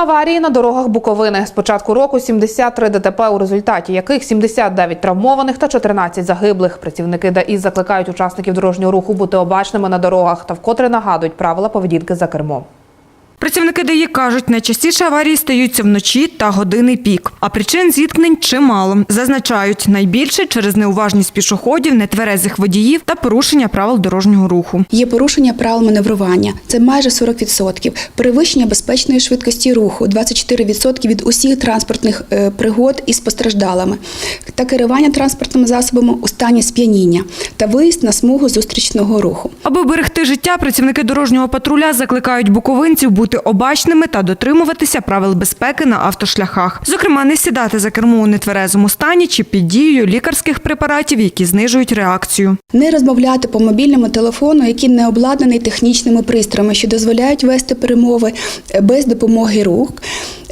Аварії на дорогах Буковини. З початку року 73 ДТП, у результаті яких 79 травмованих та 14 загиблих. Працівники ДАІ закликають учасників дорожнього руху бути обачними на дорогах та вкотре нагадують правила поведінки за кермом. Працівники ДАІ кажуть, найчастіше аварії стаються вночі та години пік. А причин зіткнень чимало. Зазначають, найбільше через неуважність пішоходів, нетверезих водіїв та порушення правил дорожнього руху. Є порушення правил маневрування, це майже 40%. Перевищення безпечної швидкості руху 24% від усіх транспортних е, пригод із постраждалими, та керування транспортними засобами у стані сп'яніння та виїзд на смугу зустрічного руху. Аби берегти життя, працівники дорожнього патруля закликають буковинців бути обачними та дотримуватися правил безпеки на автошляхах. Зокрема, не сідати за кермо у нетверезому стані чи під дією лікарських препаратів, які знижують реакцію. Не розмовляти по мобільному телефону, який не обладнаний технічними пристроями, що дозволяють вести перемови е, без допомоги рук.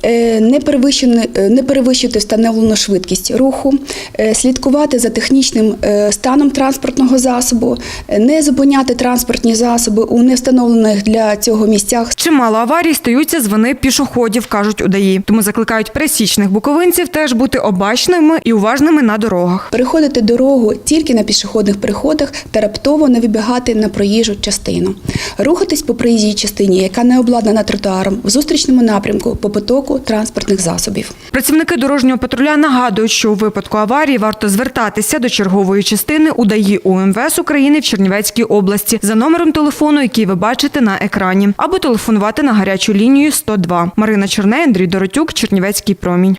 Е, Не перевищене- е, не перевищити встановлену швидкість руху, е, слідкувати за технічним станом транспортного засобу, не зупиняти транспортні засоби у невстановлених для цього місцях Чимало аварій стаються з вини пішоходів, кажуть у ДАІ. Тому закликають пересічних буковинців теж бути обачними і уважними на дорогах. переходити дорогу тільки на пішохідних переходах та раптово не вибігати на проїжджу частину. Рухатись по проїжджій частині, яка не обладнана тротуаром, в зустрічному напрямку по потоку транспортних засобів. Працівники дорожнього патруля нагадують, що у випадку аварії варто звертатися до чергової частини у ДАІ УМВС України в Чернівецькій області за номером телефону, який ви бачите на екрані, або телефонувати на гарячу лінію 102. Марина Чорней, Андрій Доротюк, Чернівецький промінь.